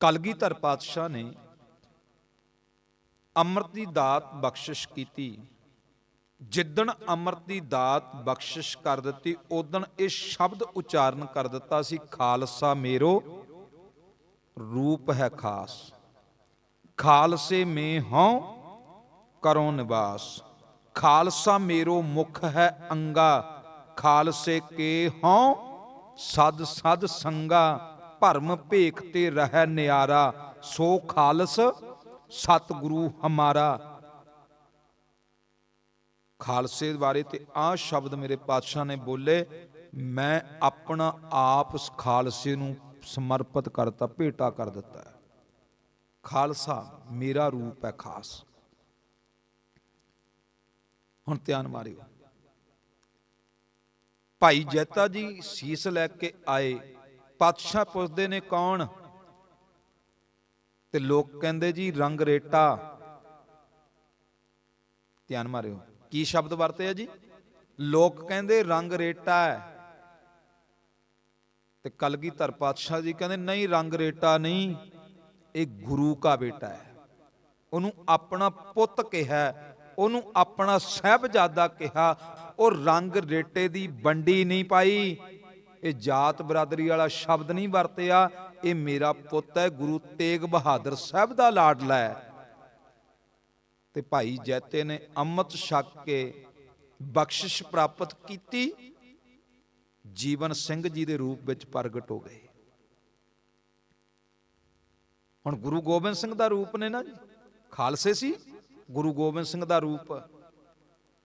ਕਲਗੀਧਰ ਪਾਤਸ਼ਾਹ ਨੇ ਅੰਮ੍ਰਿਤ ਦੀ ਦਾਤ ਬਖਸ਼ਿਸ਼ ਕੀਤੀ। ਜਿੱਦਣ ਅੰਮ੍ਰਿਤ ਦੀ ਦਾਤ ਬਖਸ਼ਿਸ਼ ਕਰ ਦਿੱਤੀ ਉਦਣ ਇਹ ਸ਼ਬਦ ਉਚਾਰਨ ਕਰ ਦਿੱਤਾ ਸੀ, ਖਾਲਸਾ ਮੇਰੋ, ਰੂਪ ਹੈ ਖਾਸ। ਖਾਲਸੇ ਮੇ ਹਉ, ਕਰੋ ਨਿਵਾਸ। ਖਾਲਸਾ ਮੇਰੋ ਮੁਖ ਹੈ ਅੰਗਾ। ਖਾਲਸੇ ਕੇ ਹਉ, ਸਦ ਸਦ ਸੰਗਾ। ਭਰਮ ਭੇਖ ਤੇ ਰਹਿ ਨਿਆਰਾ, ਸੋ ਖਾਲਸ ਸਤਿਗੁਰੂ ਹਮਾਰਾ। ਖਾਲਸੇ ਬਾਰੇ ਤੇ ਆਹ ਸ਼ਬਦ ਮੇਰੇ ਪਾਤਸ਼ਾਹ ਨੇ ਬੋਲੇ, ਮੈਂ ਆਪਣਾ ਆਪ ਖਾਲਸੇ ਨੂੰ ਸਮਰਪਿਤ ਕਰਤਾ, ਭੇਟਾ ਕਰ ਦਿੱਤਾ ਖਾਲਸਾ ਮੇਰਾ ਰੂਪ ਹੈ ਖਾਸ। ਹੁਣ ਧਿਆਨ ਮਾਰਿਓ। ਭਾਈ ਜੈਤਾ ਜੀ ਸੀਸ ਲੈ ਕੇ ਆਏ। ਪਾਤਸ਼ਾਹ ਪੁੱਛਦੇ ਨੇ ਕੌਣ? ਤੇ ਲੋਕ ਕਹਿੰਦੇ ਜੀ, ਰੰਗ ਰੇਟਾ। ਧਿਆਨ ਮਾਰਿਓ, ਕੀ ਸ਼ਬਦ ਵਰਤੇ ਆ ਜੀ? ਲੋਕ ਕਹਿੰਦੇ ਰੰਗ ਰੇਟਾ ਹੈ। ਤੇ ਕਲਗੀਧਰ ਪਾਤਸ਼ਾਹ ਜੀ ਕਹਿੰਦੇ, ਨਹੀਂ, ਰੰਗ ਰੇਟਾ ਨਹੀਂ, ਇਹ ਗੁਰੂ ਕਾ ਬੇਟਾ ਹੈ। ਉਹਨੂੰ ਆਪਣਾ ਪੁੱਤ ਕਿਹਾ, ਉਹਨੂੰ ਆਪਣਾ ਸਹਿਬਜ਼ਾਦਾ ਕਿਹਾ, ਉਹ ਰੰਗ ਰੇਟੇ ਦੀ ਵੰਡੀ ਨਹੀਂ ਪਾਈ। ਇਹ ਜਾਤ ਬਰਾਦਰੀ ਵਾਲਾ ਸ਼ਬਦ ਨਹੀਂ ਵਰਤਿਆ, ਇਹ ਮੇਰਾ ਪੁੱਤ ਹੈ, ਗੁਰੂ ਤੇਗ ਬਹਾਦਰ ਸਾਹਿਬ ਦਾ ਲਾਡਲਾ ਹੈ। ਤੇ ਭਾਈ ਜੈਤੇ ਨੇ ਅੰਮ੍ਰਿਤ ਛਕ ਕੇ ਬਖਸ਼ਿਸ਼ ਪ੍ਰਾਪਤ ਕੀਤੀ, ਜੀਵਨ ਸਿੰਘ ਜੀ ਦੇ ਰੂਪ ਵਿੱਚ ਪ੍ਰਗਟ ਹੋ ਗਏ। ਹੁਣ ਗੁਰੂ ਗੋਬਿੰਦ ਸਿੰਘ ਦਾ ਰੂਪ ਨੇ ਨਾ ਖਾਲਸੇ ਸੀ, ਗੁਰੂ ਗੋਬਿੰਦ ਸਿੰਘ ਦਾ ਰੂਪ।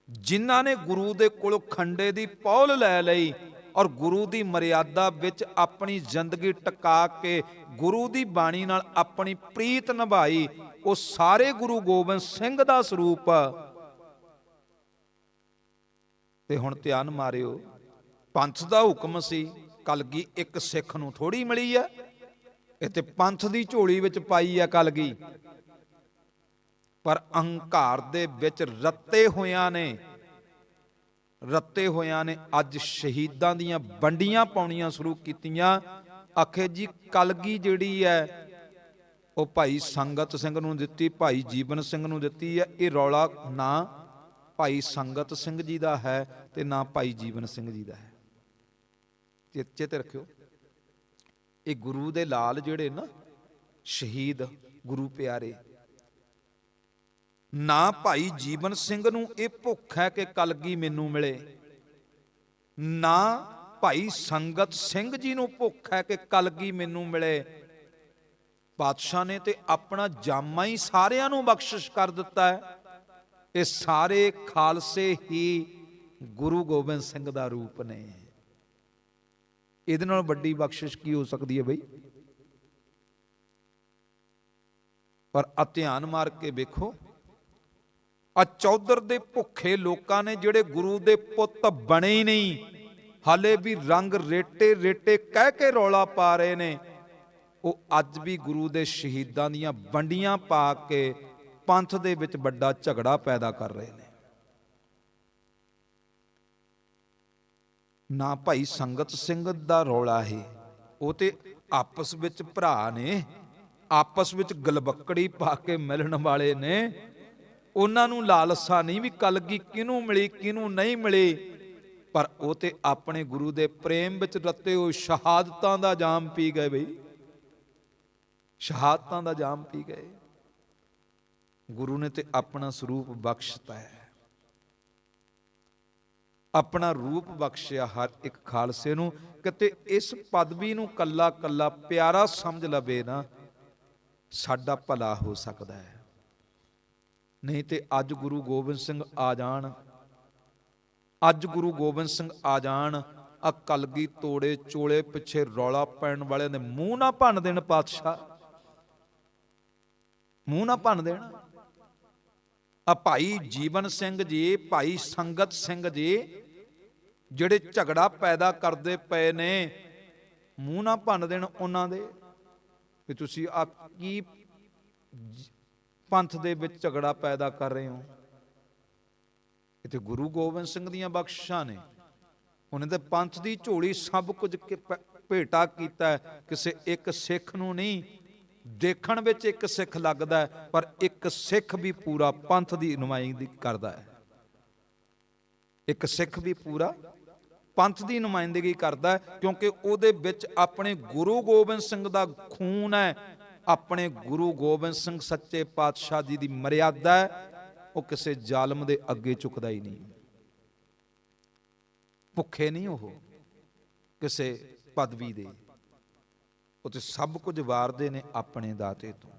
ਜਿਨ੍ਹਾਂ ਨੇ ਗੁਰੂ ਦੇ ਕੋਲੋਂ ਖੰਡੇ ਦੀ ਪੌਲ ਲੈ ਲਈ ਔਰ ਗੁਰੂ ਦੀ ਮਰਿਆਦਾ ਵਿੱਚ ਆਪਣੀ ਜ਼ਿੰਦਗੀ ਟਿਕਾ ਕੇ ਗੁਰੂ ਦੀ ਬਾਣੀ ਨਾਲ ਆਪਣੀ ਪ੍ਰੀਤ ਨਿਭਾਈ, ਉਹ ਸਾਰੇ ਗੁਰੂ ਗੋਬਿੰਦ ਸਿੰਘ ਦਾ ਸਰੂਪ। ਤੇ ਹੁਣ ਧਿਆਨ ਮਾਰਿਓ, ਪੰਥ ਦਾ ਹੁਕਮ ਸੀ, ਕਲਗੀ ਇੱਕ ਸਿੱਖ ਨੂੰ ਥੋੜੀ ਮਿਲੀ ਹੈ ਇਹ ਤੇ ਪੰਥ ਦੀ ਝੋਲੀ ਵਿੱਚ ਪਾਈ ਹੈ ਕਲਗੀ। ਪਰ ਅਹੰਕਾਰ ਦੇ ਵਿੱਚ ਰੱਤੇ ਹੋਇਆਂ ਨੇ ਰੱਤੇ ਹੋਇਆਂ ਨੇ, ਅੱਜ ਸ਼ਹੀਦਾਂ ਦੀਆਂ ਵੰਡੀਆਂ ਪਾਉਣੀਆਂ ਸ਼ੁਰੂ ਕੀਤੀਆਂ। ਆਖੇ ਜੀ, ਕਲਗੀ ਜਿਹੜੀ ਹੈ ਉਹ ਭਾਈ ਸੰਗਤ ਸਿੰਘ ਨੂੰ ਦਿੱਤੀ, ਭਾਈ ਜੀਵਨ ਸਿੰਘ ਨੂੰ ਦਿੱਤੀ ਹੈ ਇਹ ਰੌਲਾ ਨਾ ਭਾਈ ਸੰਗਤ ਸਿੰਘ ਜੀ ਦਾ ਹੈ ਤੇ ਨਾ ਭਾਈ ਜੀਵਨ ਸਿੰਘ ਜੀ ਦਾ ਹੈ। ਚੇਤੇ ਤੇ ਰੱਖਿਓ। ਇਹ ਗੁਰੂ ਦੇ ਲਾਲ ਜਿਹੜੇ ਨਾ, ਸ਼ਹੀਦ ਗੁਰੂ ਪਿਆਰੇ ਨਾ ਭਾਈ ਜੀਵਨ ਸਿੰਘ ਨੂੰ ਇਹ ਭੁੱਖ ਹੈ ਕਿ ਕਲਗੀ ਮੈਨੂੰ ਮਿਲੇ। ਨਾ ਭਾਈ ਸੰਗਤ ਸਿੰਘ ਜੀ ਨੂੰ ਭੁੱਖ ਹੈ ਕਿ ਕਲਗੀ ਮੈਨੂੰ ਮਿਲੇ। ਪਾਤਸ਼ਾਹ ਨੇ ਤੇ ਆਪਣਾ ਜਾਮਾ ਹੀ ਸਾਰਿਆਂ ਨੂੰ ਬਖਸ਼ਿਸ਼ ਕਰ ਦਿੱਤਾ ਹੈ। ਇਹ ਸਾਰੇ ਖਾਲਸੇ ਹੀ ਗੁਰੂ ਗੋਬਿੰਦ ਸਿੰਘ ਦਾ ਰੂਪ ਨੇ। ਇਹਦੇ ਨਾਲ ਵੱਡੀ ਬਖਸ਼ਿਸ਼ ਕੀ ਹੋ ਸਕਦੀ ਹੈ ਬਈ? ਪਰ ਆ ਧਿਆਨ ਮਾਰ ਕੇ ਵੇਖੋ ਆ ਚੌਧਰ ਦੇ ਭੁੱਖੇ ਲੋਕਾਂ ਨੇ ਜਿਹੜੇ ਗੁਰੂ ਦੇ ਪੁੱਤ ਬਣੇ ਹੀ ਨਹੀਂ, ਹਾਲੇ ਵੀ ਰੰਗ ਰੇਟੇ ਰੇਟੇ ਕਹਿ ਕੇ ਰੌਲਾ ਪਾ ਰਹੇ ਨੇ। ਉਹ ਅੱਜ ਵੀ ਗੁਰੂ ਦੇ ਸ਼ਹੀਦਾਂ ਦੀਆਂ ਵੰਡੀਆਂ ਪਾ ਕੇ ਪੰਥ ਦੇ ਵਿੱਚ ਵੱਡਾ ਝਗੜਾ ਪੈਦਾ ਕਰ ਰਹੇ ਨੇ। ਨਾ ਭਾਈ ਸੰਗਤ ਸਿੰਘ ਦਾ ਰੌਲਾ ਹੈ, ਉਹ ਤੇ ਆਪਸ ਵਿੱਚ ਭਰਾ ਨੇ, ਆਪਸ ਵਿੱਚ ਗਲਬੱਕੜੀ ਪਾ ਕੇ ਮਿਲਣ ਵਾਲੇ ਨੇ। ਉਹਨਾਂ ਨੂੰ ਲਾਲਸਾ ਨਹੀਂ ਵੀ ਕਲਗੀ ਕਿਹਨੂੰ ਮਿਲੀ, ਕਿਹਨੂੰ ਨਹੀਂ ਮਿਲੀ। ਪਰ ਉਹ ਤੇ ਆਪਣੇ ਗੁਰੂ ਦੇ ਪ੍ਰੇਮ ਵਿੱਚ ਰੱਤੇ ਹੋਏ ਸ਼ਹਾਦਤਾਂ ਦਾ ਜਾਮ ਪੀ ਗਏ ਬਈ। ਸ਼ਹਾਦਤਾਂ ਦਾ ਜਾਮ ਪੀ ਗਏ। ਗੁਰੂ ਨੇ ਤੇ ਆਪਣਾ ਸਰੂਪ ਬਖਸ਼ਤਾ ਹੈ। ਆਪਣਾ ਰੂਪ ਬਖਸ਼ਿਆ ਹਰ ਇੱਕ ਖਾਲਸੇ ਨੂੰ ਕਿਤੇ ਇਸ ਪਦਵੀ ਨੂੰ ਕੱਲਾ ਕੱਲਾ ਪਿਆਰਾ ਸਮਝ ਲਵੇ ਨਾ, ਸਾਡਾ ਭਲਾ ਹੋ ਸਕਦਾ ਹੈ। ਨਹੀਂ ਤੇ ਅੱਜ ਗੁਰੂ ਗੋਬਿੰਦ ਸਿੰਘ ਆ ਜਾਣ। ਅੱਜ ਗੁਰੂ ਗੋਬਿੰਦ ਸਿੰਘ ਆ ਜਾਣ ਆ ਕਲਗੀ ਤੋੜੇ ਚੋਲੇ ਪਿੱਛੇ ਰੌਲਾ ਪੈਣ ਵਾਲਿਆਂ ਦੇ ਮੂੰਹ ਨਾ ਭੰਨ ਦੇਣ ਪਾਤਸ਼ਾਹ। ਮੂੰਹ ਨਾ ਭੰਨ ਦੇਣ। ਆ ਭਾਈ ਜੀਵਨ ਸਿੰਘ ਜੀ, ਭਾਈ ਸੰਗਤ ਸਿੰਘ ਜੀ, ਜਿਹੜੇ ਝਗੜਾ ਪੈਦਾ ਕਰਦੇ ਪਏ ਨੇ, ਮੂੰਹ ਨਾ ਭੰਨ ਦੇਣ ਉਹਨਾਂ ਦੇ। ਵੀ ਤੁਸੀਂ ਆ ਕੀ ਪੰਥ ਦੇ ਵਿੱਚ ਝਗੜਾ ਪੈਦਾ ਕਰ ਰਹੇ ਹੋ। ਇਹ ਗੁਰੂ ਗੋਬਿੰਦ ਸਿੰਘ ਦੀਆਂ ਬਖਸ਼ਿਸ਼ਾਂ ਨੇ। ਉਹਨੇ ਤੇ ਪੰਥ ਦੀ ਝੋਲੀ ਸਭ ਕੁਝ ਭੇਟਾ ਕੀਤਾ ਕਿਸੇ ਇੱਕ ਸਿੱਖ ਨੂੰ ਨਹੀਂ, ਦੇਖਣ ਵਿੱਚ ਇੱਕ ਸਿੱਖ ਲੱਗਦਾ ਪਰ ਇੱਕ ਸਿੱਖ ਵੀ ਪੂਰਾ ਪੰਥ ਦੀ ਨੁਮਾਇੰਦਗੀ ਕਰਦਾ ਹੈ। ਇੱਕ ਸਿੱਖ ਵੀ ਪੂਰਾ ਪੰਥ ਦੀ ਨੁਮਾਇੰਦਗੀ ਕਰਦਾ ਹੈ, ਕਿਉਂਕਿ ਉਹਦੇ ਵਿੱਚ ਆਪਣੇ ਗੁਰੂ ਗੋਬਿੰਦ ਸਿੰਘ ਦਾ ਖੂਨ ਹੈ। ਆਪਣੇ ਗੁਰੂ ਗੋਬਿੰਦ ਸਿੰਘ ਸੱਚੇ ਪਾਤਸ਼ਾਹ ਜੀ ਦੀ ਮਰਿਆਦਾ ਹੈ, ਉਹ ਕਿਸੇ ਜ਼ਾਲਮ ਦੇ ਅੱਗੇ ਝੁਕਦਾ ਹੀ ਨਹੀਂ। ਭੁੱਖੇ ਨਹੀਂ ਉਹ, ਕਿਸੇ ਪਦਵੀ ਦੇ। ਉਹ ਤੇ ਸਭ ਕੁਝ ਵਾਰਦੇ ਨੇ ਆਪਣੇ ਦਾਤੇ ਤੋਂ।